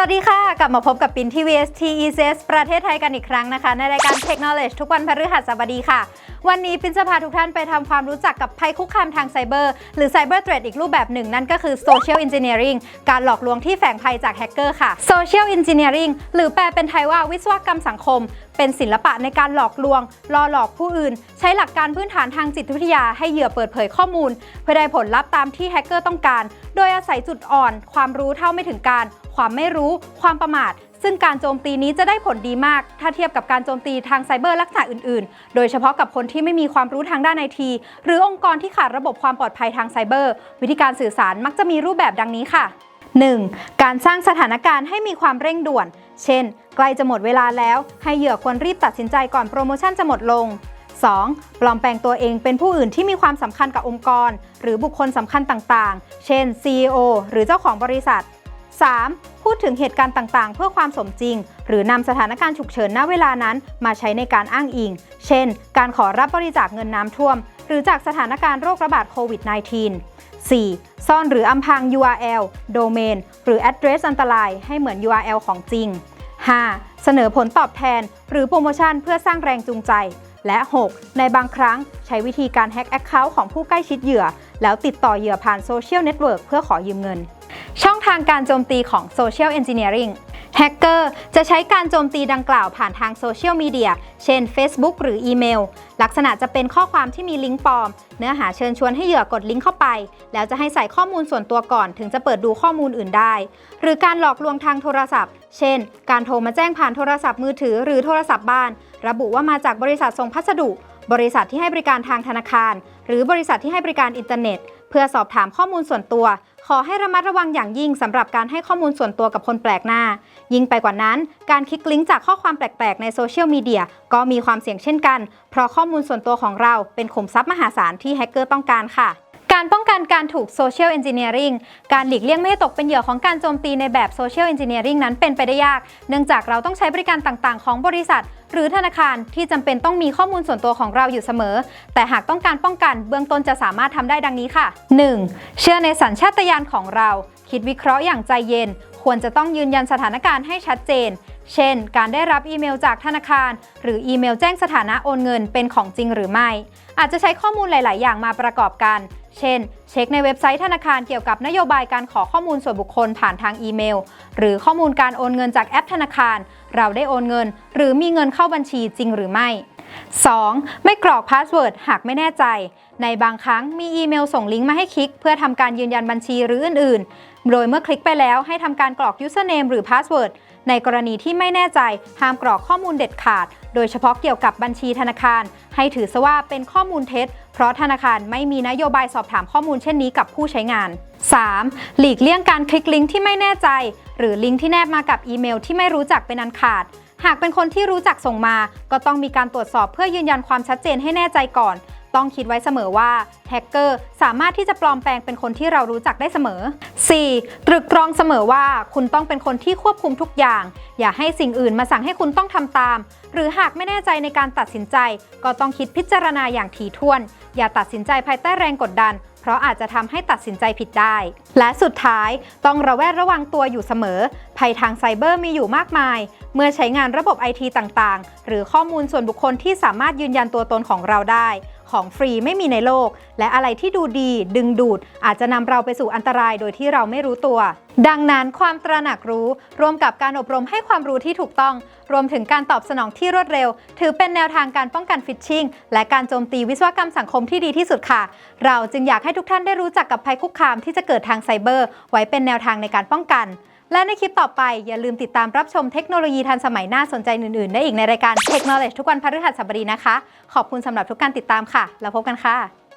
วัสดีค่ะ กลับมาพบกับปินที่ VST ECS ประเทศไทยกันอีกครั้งนะคะ ในรายการ Technology ทุกวันพฤหัสบดีค่ะ วันนี้ปินจะพาทุกท่านไปทำความรู้จักกับภัยคุกคามทางไซเบอร์ หรือ Cyber Threat อีกรูปแบบหนึ่ง นั่นก็คือ Social Engineering การหลอกลวงที่แฝงภัยจากแฮกเกอร์ค่ะ Social Engineering หรือแปลเป็นไทยว่าวิศวกรรมสังคม เป็นศิลปะในการหลอกลวงล่อหลอกผู้อื่น ใช้หลักการพื้นฐานทางจิตวิทยาให้เหยื่อเปิดเผยข้อมูล เพื่อได้ผลลัพธ์ตามที่แฮกเกอร์ต้องการ โดยอาศัยจุดอ่อน ความรู้เท่าไม่ถึงการ ความไม่รู้ ความประมาท ซึ่งการโจมตีนี้จะได้ผลดีมาก ถ้าเทียบกับการโจมตีทางไซเบอร์ลักษณะอื่นๆ โดยเฉพาะกับคนที่ไม่มีความรู้ทางด้านไอที หรือองค์กรที่ขาดระบบความปลอดภัยทางไซเบอร์ วิธีการสื่อสารมักจะมีรูปแบบดังนี้ค่ะ 1. การสร้างสถานการณ์ให้มีความเร่งด่วน เช่น ใกล้จะหมดเวลาแล้ว ให้เหยื่อควรรีบตัดสินใจก่อนโปรโมชั่นจะหมดลง 2. ปลอมแปลงตัวเองเป็นผู้อื่นที่มีความสำคัญกับองค์กร หรือบุคคลสำคัญต่างๆ เช่น CEO หรือเจ้าของบริษัท 3. พูดถึงเหตุการณ์ต่างๆ เพื่อความสมจริง หรือนำสถานการณ์ฉุกเฉินณเวลานั้น มาใช้ในการอ้างอิง เช่น การขอรับบริจาคเงินน้ำท่วม หรือจากสถานการณ์โรคระบาดโควิด -19 4. ซ่อนหรืออำพราง URL โดเมน หรือ address อันตราย ให้เหมือน URL ของจริง 5. เสนอผลตอบแทน หรือโปรโมชั่นเพื่อสร้างแรงจูงใจ และ 6. ในบางครั้งใช้วิธีการแฮ็กแอคเคาท์ของผู้ใกล้ชิดเหยื่อ แล้วติดต่อเหยื่อผ่านโซเชียลเน็ตเวิร์กเพื่อขอยืมเงิน ช่องทางการโจมตีของ Social Engineering แฮกเกอร์จะใช้การโจมตีดังกล่าวผ่านทางโซเชียลมีเดีย เช่น Facebook หรืออีเมล ลักษณะจะเป็นข้อความที่มีลิงก์ปลอม เนื้อหาเชิญชวนให้เหยื่อกดลิงก์เข้าไป แล้วจะให้ใส่ข้อมูลส่วนตัวก่อนถึงจะเปิดดูข้อมูลอื่นได้ หรือการหลอกลวงทางโทรศัพท์ เช่น การโทรมาแจ้งผ่านโทรศัพท์มือถือหรือโทรศัพท์บ้าน ระบุว่ามาจากบริษัทส่งพัสดุ บริษัทที่ให้บริการทางธนาคาร หรือบริษัทที่ให้บริการอินเทอร์เน็ต เพื่อสอบถามข้อมูลส่วนตัว ขอให้ระมัดระวังอย่างยิ่งสำหรับการให้ข้อมูลส่วนตัวกับคนแปลกหน้า ยิ่งไปกว่านั้น การคลิกลิงก์จากข้อความแปลกๆ ในโซเชียลมีเดียก็มีความเสี่ยงเช่นกัน เพราะข้อมูลส่วนตัวของเราเป็นขุมทรัพย์มหาศาลที่แฮกเกอร์ต้องการค่ะ การป้องกันการถูกโซเชียลเอนจิเนียริงการหลีกเลี่ยงไม่ให้ตกเป็นเหยื่อของการโจมตีในแบบโซเชียลเอนจิเนียริงนั้นเป็นไปได้ยาก เนื่องจากเราต้องใช้บริการต่างๆ ของบริษัท หรือธนาคารที่จำเป็นต้องมีข้อมูลส่วนตัวของเราอยู่เสมอ แต่หากต้องการป้องกันเบื้องต้นจะสามารถทำได้ดังนี้ค่ะ 1. เชื่อในสัญชาตญาณของเรา คิดวิเคราะห์อย่างใจเย็น ควรจะต้องยืนยันสถานการณ์ให้ชัดเจนเช่น การได้รับอีเมลจากธนาคาร หรืออีเมลแจ้งสถานะโอนเงินเป็นของจริงหรือไม่ อาจจะใช้ข้อมูลหลาย ๆ อย่างมาประกอบกัน เช่น เช็คในเว็บไซต์ธนาคารเกี่ยวกับนโยบายการขอข้อมูลส่วนบุคคลผ่านทางอีเมล หรือข้อมูลการโอนเงินจากแอปธนาคาร เราได้โอนเงิน หรือมีเงินเข้าบัญชีจริงหรือไม่ 2. ไม่กรอกพาสเวิร์ดหากไม่แน่ใจ ในบางครั้งมีอีเมลส่งลิงก์มาให้คลิก เพื่อทำการยืนยันบัญชีหรืออื่น ๆ โดยเมื่อคลิกไปแล้วให้ทำการกรอก username หรือ password ในกรณีที่ไม่แน่ใจห้ามกรอกข้อมูลเด็ดขาด โดยเฉพาะเกี่ยวกับบัญชีธนาคาร ให้ถือซะว่าเป็นข้อมูลเท็จ เพราะธนาคารไม่มีนโยบายสอบถามข้อมูลเช่นนี้กับผู้ใช้งาน 3. หลีกเลี่ยงการคลิกลิงก์ที่ไม่แน่ใจ หรือลิงก์ที่แนบมากับอีเมลที่ไม่รู้จักเป็นอันขาด หากเป็นคนที่รู้จักส่งมา ก็ต้องมีการตรวจสอบเพื่อยืนยันความชัดเจนให้แน่ใจก่อน ต้องคิดไว้เสมอว่าแฮกเกอร์สามารถที่จะปลอมแปลงเป็นคนที่เรารู้จักได้เสมอ 4. ตรึกตรองเสมอว่าคุณต้องเป็นคนที่ควบคุมทุกอย่าง อย่าให้สิ่งอื่นมาสั่งให้คุณต้องทำตาม หรือหากไม่แน่ใจในการตัดสินใจ ก็ต้องคิดพิจารณาอย่างถี่ถ้วน อย่าตัดสินใจภายใต้แรงกดดัน เพราะอาจจะทำให้ตัดสินใจผิดได้ และสุดท้ายต้องระแวดระวังตัวอยู่เสมอ ภัยทางไซเบอร์มีอยู่มากมาย เมื่อใช้งานระบบไอทีต่างๆ หรือข้อมูลส่วนบุคคลที่สามารถยืนยันตัวตนของเราได้ ของฟรีไม่มีในโลก และอะไรที่ดูดีดึงดูด อาจจะนำเราไปสู่อันตรายโดยที่เราไม่รู้ตัว ดังนั้นความตระหนักรู้ รวมกับการอบรมให้ความรู้ที่ถูกต้อง รวมถึงการตอบสนองที่รวดเร็ว ถือเป็นแนวทางการป้องกันฟิชชิงและการโจมตีวิศวกรรมสังคมที่ดีที่สุดค่ะ เราจึงอยากให้ทุกท่านได้รู้จักกับภัยคุกคามที่จะเกิดทางไซเบอร์ ไว้เป็นแนวทางในการป้องกัน และในคลิปต่อไปอย่าลืมติดตามรับชมเทคโนโลยีทันสมัยน่าสนใจอื่น ๆ ได้อีกในรายการ Technology ทุกวันพฤหัสบดีนะคะ ขอบคุณสำหรับทุกการติดตามค่ะ แล้วพบกันค่ะ